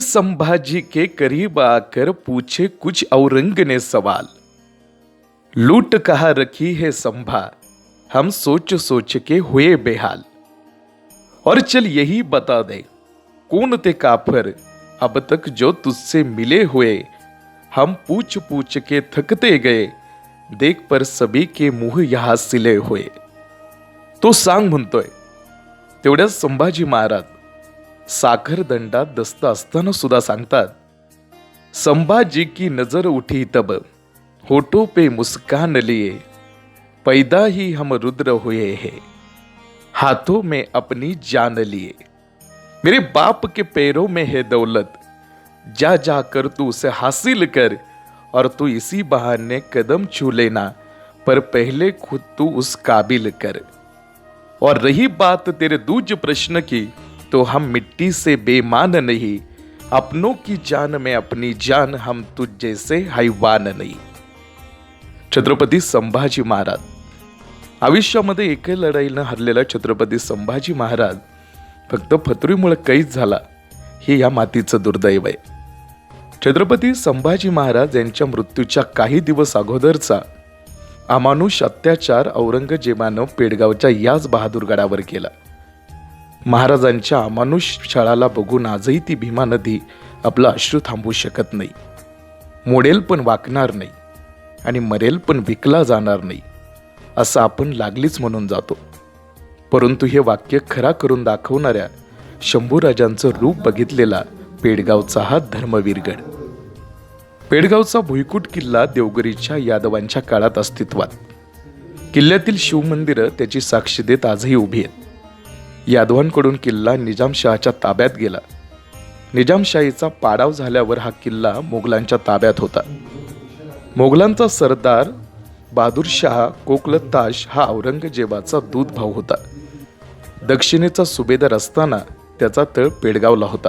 संभाजी के करीब आकर पूछे कुछ औरंग ने सवाल। लूट कहा रखी है संभा? हम सोच सोच के हुए बेहाल। और चल यही बता दे, कौन थे काफर? अब तक जो तुझसे मिले हुए, हम पूछ पूछ के थकते गए। देख पर सभी के मुँह यहाँ सिले हुए। तो सांग म्हणतोय, तेवढ्यात संभाजी महाराज साखर दंडात दस्त असताना सुद्धा सांगतात, संभाजी की नज़र उठी तब, होठों पे मुस्कान लिए, पैदा ही हम रुद्र हुए हैं, हाथों में अपनी जान लिए। मेरे बाप के पैरों में है दौलत जा जा कर तू उसे हासिल कर और तू इसी बहाने कदम छू लेना पर पहले खुद तू उस काबिल कर। और रही बात तेरे दूज प्रश्न की तो हम मिट्टी से बेमान नहीं अपनों की जान में अपनी जान हम तुझ जैसे हैवान नाही। छत्रपती संभाजी महाराज आयुष्यामध्ये एक लढाईनं हरलेला छत्रपती संभाजी महाराज फक्त फतुरीमुळे कैद झाला हे या मातीचं दुर्दैव आहे. छत्रपती संभाजी महाराज यांच्या मृत्यूच्या काही दिवस अगोदरचा अमानुष अत्याचार औरंगजेबानं पेडगावच्या याच बहादूरगडावर केला. महाराजांच्या अमानुष छळाला बघून आजही ती भीमा नदी आपला अश्रू थांबवू शकत नाही. मोडेल पण वाकणार नाही आणि मरेल पण विकला जाणार नाही असं आपण लागलीच म्हणून जातो. परंतु हे वाक्य खरा करून दाखवणाऱ्या शंभूराजांचं रूप बघितलेला पेडगावचा हा धर्मवीरगड. पेडगावचा भुईकूट किल्ला देवगरीच्या यादवांच्या काळात अस्तित्वात. किल्ल्यातील शिवमंदिरं त्याची साक्ष देत आजही उभी आहेत. यादवांकडून किल्ला निजामशहाच्या ताब्यात गेला. निजामशाहीचा पाडाव झाल्यावर हा किल्ला मोगलांच्या ताब्यात होता. मोगलांचा सरदार बहादूरशाह कोकलताश हा औरंगजेबाचा दूध भाऊ होता. दक्षिणेचा सुभेदार असताना त्याचा तळ पेडगावला होता.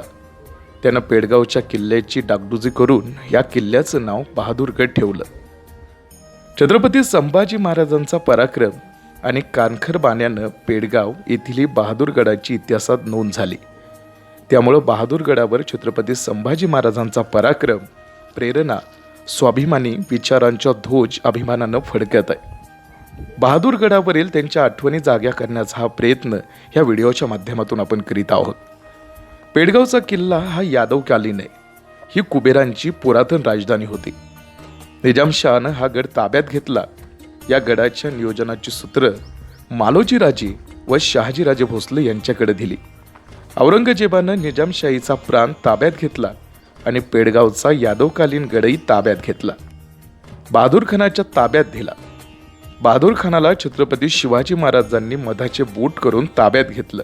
त्यानं पेडगावच्या किल्ल्याची डागडुजी करून या किल्ल्याचं नाव बहादूरगड ठेवलं. छत्रपती संभाजी महाराजांचा पराक्रम आणि कानखर बाण्यानं पेडगाव येथील बहादूरगडाची इतिहासात नोंद झाली. त्यामुळं बहादूरगडावर छत्रपती संभाजी महाराजांचा पराक्रम प्रेरणा स्वाभिमानी विचारांच्या ध्वज अभिमानानं फडकत आहे. बहादूरगडावरील त्यांच्या आठवणी जाग्या करण्याचा हा प्रयत्न ह्या व्हिडिओच्या माध्यमातून आपण करीत आहोत. पेडगावचा किल्ला हा यादवकालीन आहे. ही कुबेरांची पुरातन राजधानी होती. निजामशहानं हा गड ताब्यात घेतला. या गडाच्या नियोजनाची सूत्र मालोजीराजे व शहाजीराजे भोसले यांच्याकडे दिली. औरंगजेबानं निजामशाहीचा प्रांत ताब्यात घेतला आणि पेडगावचा यादवकालीन गडही ताब्यात घेतला. बहादूर खानाच्या ताब्यात दिला. बहादूर खानाला छत्रपती शिवाजी महाराजांनी मधाचे बूट करून ताब्यात घेतलं.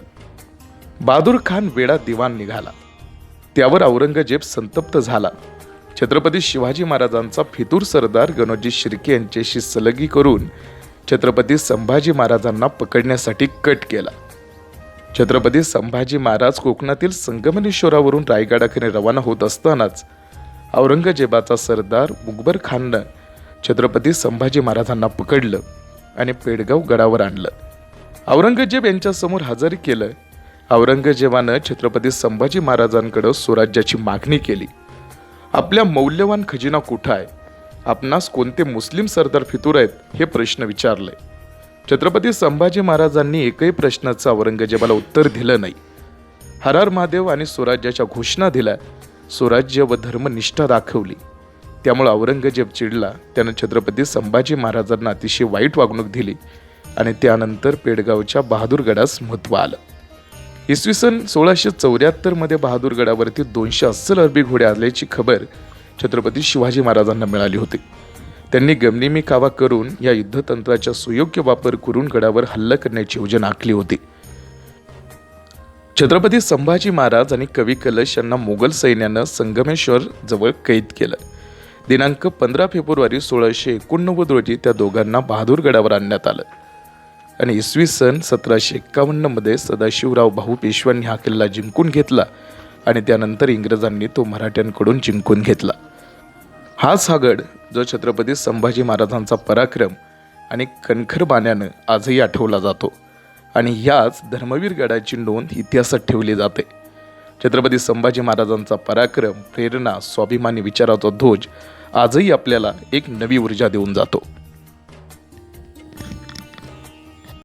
बहादूर खान वेडा दिवाण निघाला. त्यावर औरंगजेब संतप्त झाला. छत्रपती शिवाजी महाराजांचा फितूर सरदार गणोजी शिर्के यांच्याशी सलगी करून छत्रपती संभाजी महाराजांना पकडण्यासाठी कट केला. छत्रपती संभाजी महाराज कोकणातील संगमनेश्वरावरून रायगडाकडे रवाना होत असतानाच औरंगजेबाचा सरदार मुकबर खाननं छत्रपती संभाजी महाराजांना पकडलं आणि पेडगाव गडावर आणलं. औरंगजेब यांच्यासमोर हजर केलं औरंगजेबानं छत्रपती संभाजी महाराजांकडं स्वराज्याची मागणी केली. आपल्या मौल्यवान खजिना कुठं आहे आपणास कोणते मुस्लिम सरदार फितूर आहेत? हे प्रश्न विचारले छत्रपती संभाजी महाराजांनी एकही प्रश्नाचं औरंगजेबाला उत्तर दिलं नाही. हरार महादेव आणि स्वराज्याच्या घोषणा दिल्या स्वराज्य व धर्मनिष्ठा दाखवली. त्यामुळे औरंगजेब चिडला त्यानं छत्रपती संभाजी महाराजांना अतिशय वाईट वागणूक दिली आणि त्यानंतर पेडगावच्या बहादूरगडास महत्त्व आलं. इसवी सन सोळाशे चौऱ्याहत्तरमध्ये बहादूरगडावरती दोनशे अस्सल अरबी घोडे आल्याची खबर छत्रपती शिवाजी महाराजांना मिळाली होती. त्यांनी गमनिमी कावा करून या युद्धतंत्राचा सुयोग्य वापर करून गडावर हल्ला करण्याची योजना आखली होती. छत्रपती संभाजी महाराज आणि कवी कलश यांना मोगल सैन्यानं संगमेश्वर जवळ कैद केलं. दिनांक पंधरा फेब्रुवारी सोळाशे एकोणनव्वद रोजी त्या दोघांना बहादूरगडावर आणण्यात आलं. आणि इसवी सन सतराशे एक्कावन्नमध्ये सदाशिवराव भाऊ पेशव्यांनी हा किल्ला जिंकून घेतला आणि त्यानंतर इंग्रजांनी तो मराठ्यांकडून जिंकून घेतला. हाच हा गड जो छत्रपती संभाजी महाराजांचा पराक्रम आणि कणखर बाण्यानं आजही आठवला जातो आणि याच धर्मवीर गडाची नोंद इतिहासात ठेवली जाते. छत्रपती संभाजी महाराजांचा पराक्रम प्रेरणा स्वाभिमानी विचाराचा ध्वज आजही आपल्याला एक नवी ऊर्जा देऊन जातो.